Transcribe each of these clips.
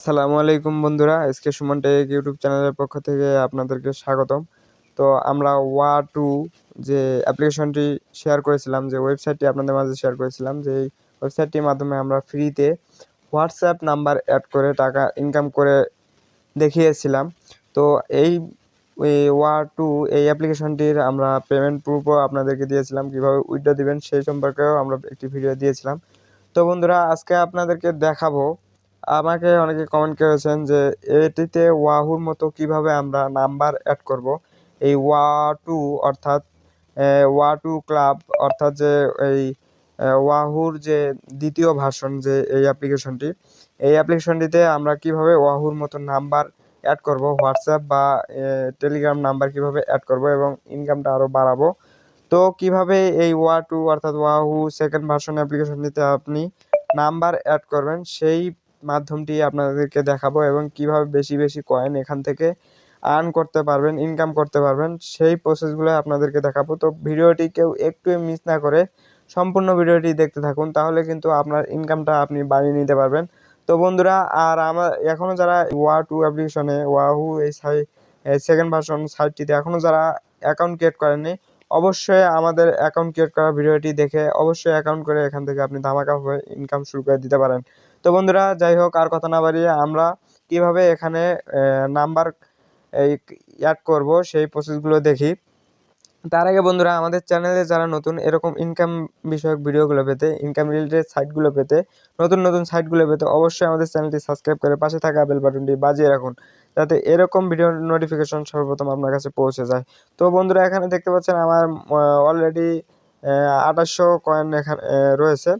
আসসালামু আলাইকুম বন্ধুরা এসকে সুমন টেক ইউটিউব চ্যানেলের পক্ষ থেকে আপনাদেরকে স্বাগতম। তো আমরা ওয়া টু যে অ্যাপ্লিকেশনটি শেয়ার করেছিলাম, যে ওয়েবসাইটটি আপনাদের মাঝে শেয়ার করেছিলাম যে এই ওয়েবসাইটটির মাধ্যমে আমরা ফ্রিতে হোয়াটসঅ্যাপ নাম্বার অ্যাড করে টাকা ইনকাম করে দেখিয়েছিলাম। তো এই ওয়া টু এই অ্যাপ্লিকেশনটির আমরা পেমেন্ট প্রুফও আপনাদেরকে দিয়েছিলাম, কীভাবে উইথড্র দিবেন সেই সম্পর্কেও আমরা একটি ভিডিও দিয়েছিলাম। তো বন্ধুরা, আজকে আপনাদেরকে দেখাবো আমাকে অনেকে কমেন্ট করেছেন যে, এটিতে ওয়াহুর মতো কীভাবে আমরা নাম্বার অ্যাড করব? এই ওয়া টু অর্থাৎ ওয়া টু ক্লাব অর্থাৎ যে এই ওয়াহুর যে দ্বিতীয় ভার্সন যে এই অ্যাপ্লিকেশনটি এই অ্যাপ্লিকেশনটিতে আমরা কীভাবে ওয়াহুর মতো নাম্বার অ্যাড করব? হোয়াটসঅ্যাপ বা টেলিগ্রাম নাম্বার কীভাবে অ্যাড করব এবং ইনকামটা আরও বাড়াবো? তো কীভাবে এই ওয়া টু অর্থাৎ ওয়াহু সেকেন্ড ভার্সন অ্যাপ্লিকেশনটিতে আপনি নাম্বার অ্যাড করবেন? সেই মাধ্যমটি আপনাদেরকে দেখাবো এবং কীভাবে বেশি বেশি কয়েন এখান থেকে আর্ন করতে পারবেন ইনকাম করতে পারবেন, সেই প্রসেসগুলো আপনাদেরকে দেখাবো। তো ভিডিওটি কেউ একটু মিস না করে সম্পূর্ণ ভিডিওটি দেখতে থাকুন, তাহলে কিন্তু আপনার ইনকামটা আপনি বাড়িয়ে নিতে পারবেন। তো বন্ধুরা, আর আমার এখনও যারা ওয়া টু অ্যাপ্লিকেশনে ওয়াহু এই সাই সেকেন্ড ভার্সন সাইটটিতে এখনও যারা অ্যাকাউন্ট ক্রিয়েট করেননি, অবশ্যই আমাদের অ্যাকাউন্ট ক্রিয়েট করা ভিডিওটি দেখে অবশ্যই অ্যাকাউন্ট করে এখান থেকে আপনি ধামাকা হয়ে ইনকাম শুরু করে দিতে পারেন। তো বন্ধুরা, যাই হোক, আর কথা না বাড়িয়ে আমরা কীভাবে এখানে নাম্বার এই অ্যাড করব সেই প্রসেসগুলো দেখি। তার আগে বন্ধুরা, আমাদের চ্যানেলে যারা নতুন, এরকম ইনকাম বিষয়ক ভিডিওগুলো পেতে ইনকাম রিলেটেড সাইটগুলো পেতে, নতুন নতুন সাইটগুলো পেতে, অবশ্যই আমাদের চ্যানেলটি সাবস্ক্রাইব করে পাশে থাকা বেল বাটনটি বাজিয়ে রাখুন, যাতে এরকম ভিডিও নোটিফিকেশন সর্বপ্রথম আপনার কাছে পৌঁছে যায়। তো বন্ধুরা, এখানে দেখতে পাচ্ছেন আমার অলরেডি আঠাশশো কয়েন এখানে রয়েছে।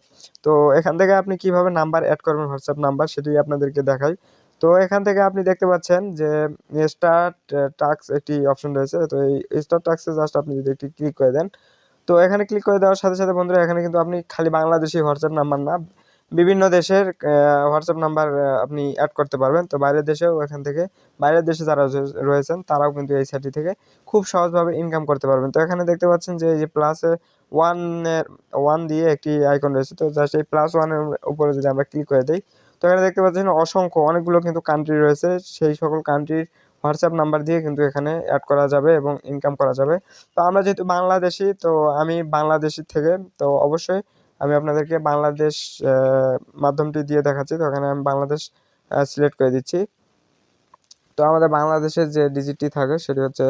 তো এখান থেকে আপনি কীভাবে নাম্বার অ্যাড করবেন হোয়াটসঅ্যাপ নাম্বার সেটি আপনাদেরকে দেখাই। তো এখান থেকে আপনি দেখতে পাচ্ছেন যে স্টার্ট টাক্স একটি অপশন রয়েছে। তো এই স্টার টাক্সে জাস্ট আপনি যদি একটি ক্লিক করে দেন, তো এখানে ক্লিক করে দেওয়ার সাথে সাথে বন্ধুরা, এখানে কিন্তু আপনি খালি বাংলাদেশি হোয়াটসঅ্যাপ নাম্বার না বিভিন্ন দেশের হোয়াটসঅ্যাপ নাম্বার আপনি অ্যাড করতে পারবেন। তো বাইরের দেশেও এখান থেকে, বাইরের দেশে যারা রয়েছেন, তারাও কিন্তু এই সাইটটি থেকে খুব সহজভাবে ইনকাম করতে পারবেন। তো এখানে দেখতে পাচ্ছেন যে, এই যে প্লাসে ওয়ানের ওয়ান দিয়ে একটি আইকন রয়েছে। তো জাস্ট এই প্লাস ওয়ানের উপরে যদি আমরা ক্লিক করে দিই, তো এখানে দেখতে পাচ্ছেন অসংখ্য, অনেকগুলো কিন্তু কান্ট্রি রয়েছে। সেই সকল কান্ট্রির হোয়াটসঅ্যাপ নাম্বার দিয়ে কিন্তু এখানে অ্যাড করা যাবে এবং ইনকাম করা যাবে। তো আমরা যেহেতু বাংলাদেশি, তো আমি বাংলাদেশি থেকে, তো অবশ্যই আমি আপনাদেরকে বাংলাদেশ মাধ্যমটি দিয়ে দেখাচ্ছি। তো ওখানে আমি বাংলাদেশ সিলেক্ট করে দিচ্ছি। তো আমাদের বাংলাদেশের যে ডিজিটটি থাকে, সেটি হচ্ছে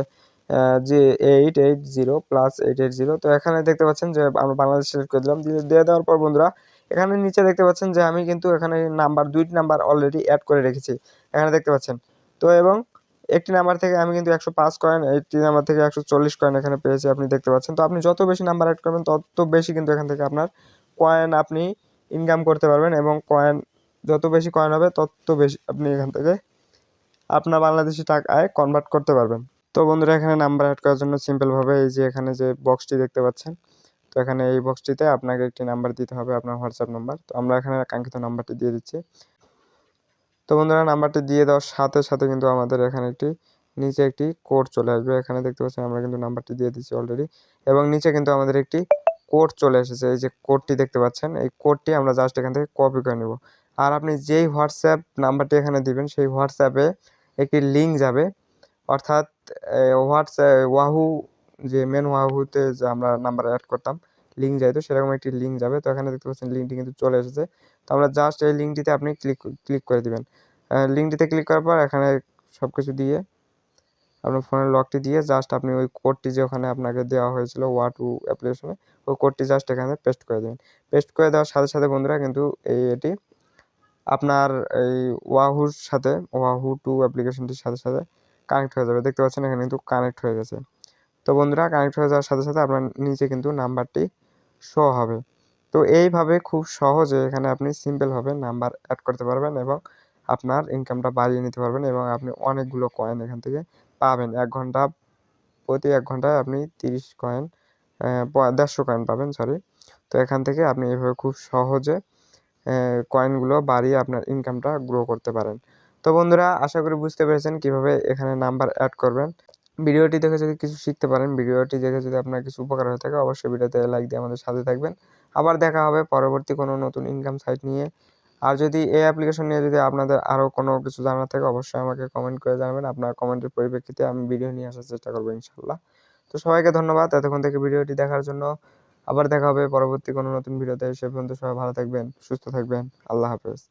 যে eight eight zero plus eight eight zero তো এখানে দেখতে পাচ্ছেন যে আমরা বাংলাদেশ সিলেক্ট করে দিলাম। দিয়ে দেওয়ার পর বন্ধুরা, এখানে নিচে দেখতে পাচ্ছেন যে আমি কিন্তু এখানে নাম্বার দুইটি নাম্বার অলরেডি অ্যাড করে রেখেছি। এখানে দেখতে পাচ্ছেন। তো এবং একটি নাম্বার থেকে আমি কিন্তু একশো পাঁচ কয়েন একটি নাম্বার থেকে একশো চল্লিশ কয়েন এখানে পেয়েছি, আপনি দেখতে পাচ্ছেন। তো আপনি যত বেশি নাম্বার অ্যাড করবেন, তত বেশি কিন্তু এখান থেকে আপনার কয়েন আপনি ইনকাম করতে পারবেন এবং কয়েন যত বেশি কয়েন হবে, তত বেশি আপনি এখান থেকে আপনার বাংলাদেশি টাকায় কনভার্ট করতে পারবেন। তো বন্ধুরা, এখানে নাম্বার অ্যাড করার জন্য সিম্পলভাবে এই যে এখানে যে বক্সটি দেখতে পাচ্ছেন, তো এখানে এই বক্সটিতে আপনাকে একটি নাম্বার দিতে হবে আপনার হোয়াটসঅ্যাপ নাম্বার তো আমরা এখানে কাঙ্ক্ষিত নাম্বারটি দিয়ে দিচ্ছি। তো বন্ধুরা নাম্বারটি দিয়ে দেওয়ার সাথে সাথে কিন্তু আমাদের এখানে একটি নিচে একটি কোড চলে আসবে। এখানে দেখতে পাচ্ছেন আমরা কিন্তু নাম্বারটি দিয়ে দিচ্ছি অলরেডি এবং নিচে কিন্তু আমাদের একটি কোড চলে এসেছে, এই যে কোডটি দেখতে পাচ্ছেন, এই কোডটি আমরা জাস্ট এখান থেকে কপি করে নেব। আর আপনি যেই হোয়াটসঅ্যাপ নাম্বারটি এখানে দিবেন, সেই হোয়াটসঅ্যাপে একটি লিঙ্ক যাবে, অর্থাৎ হোয়াটসঅ্যাপ ওয়াহু যে মেন ওয়াহুতে যে আমরা নাম্বার অ্যাড করতাম লিঙ্ক যাইতো, সেরকম একটি লিঙ্ক যাবে। তো এখানে দেখতে পাচ্ছেন লিঙ্কটি কিন্তু চলে এসেছে। তো আমরা জাস্ট এই লিঙ্কটিতে আপনি ক্লিক ক্লিক করে দিবেন। লিঙ্কটিতে ক্লিক করার পর এখানে সব কিছু দিয়ে আপনার ফোনের লকটি দিয়ে জাস্ট আপনি ওই কোডটি যে ওখানে আপনাকে দেওয়া হয়েছিল ওয়া টু অ্যাপ্লিকেশনে ওই কোডটি জাস্ট এখানে পেস্ট করে দেবেন। পেস্ট করে দেওয়ার সাথে সাথে বন্ধুরা কিন্তু এই এটি আপনার এই ওয়াহুর সাথে ওয়াহু টু অ্যাপ্লিকেশনটির সাথে সাথে কানেক্ট হয়ে যাবে। দেখতে পাচ্ছেন এখানে কিন্তু কানেক্ট হয়ে গেছে। তো বন্ধুরা কানেক্ট হয়ে যাওয়ার সাথে সাথে আপনার নিচে কিন্তু নাম্বারটি শো হবে। তো এইভাবে খুব সহজে এখানে আপনি সিম্পলভাবে নাম্বার অ্যাড করতে পারবেন এবং আপনার ইনকামটা বাড়িয়ে নিতে পারবেন এবং আপনি অনেকগুলো কয়েন এখান থেকে পাবেন। এক ঘণ্টা প্রতি এক ঘন্টায় আপনি তিরিশ কয়েন দেড়শো কয়েন পাবেন সরি তো এখান থেকে আপনি এভাবে খুব সহজে কয়েনগুলো বাড়িয়ে আপনার ইনকামটা গ্রো করতে পারেন। তো বন্ধুরা, আশা করি বুঝতে পেরেছেন কীভাবে এখানে নাম্বার অ্যাড করবেন। ভিডিওটি দেখে যদি কিছু শিখতে পারেন, ভিডিওটি দেখে যদি আপনার কিছু উপকার হয়ে থাকে, অবশ্যই ভিডিওতে লাইক দিয়ে আমাদের সাথে থাকবেন। আবার দেখা হবে পরবর্তী কোনো নতুন ইনকাম সাইট নিয়ে। আর যদি এই অ্যাপ্লিকেশন নিয়ে যদি আপনাদের আরও কোনো কিছু জানা থাকে, অবশ্যই আমাকে কমেন্ট করে জানাবেন। আপনার কমেন্টের পরিপ্রেক্ষিতে আমি ভিডিও নিয়ে আসার চেষ্টা করব ইনশাল্লাহ তো সবাইকে ধন্যবাদ। এতক্ষণ থেকে ভিডিওটি দেখার জন্য আবার দেখা হবে পরবর্তী কোনো নতুন ভিডিওতে। সে পর্যন্ত সবাই ভালো থাকবেন, সুস্থ থাকবেন। আল্লাহ হাফেজ।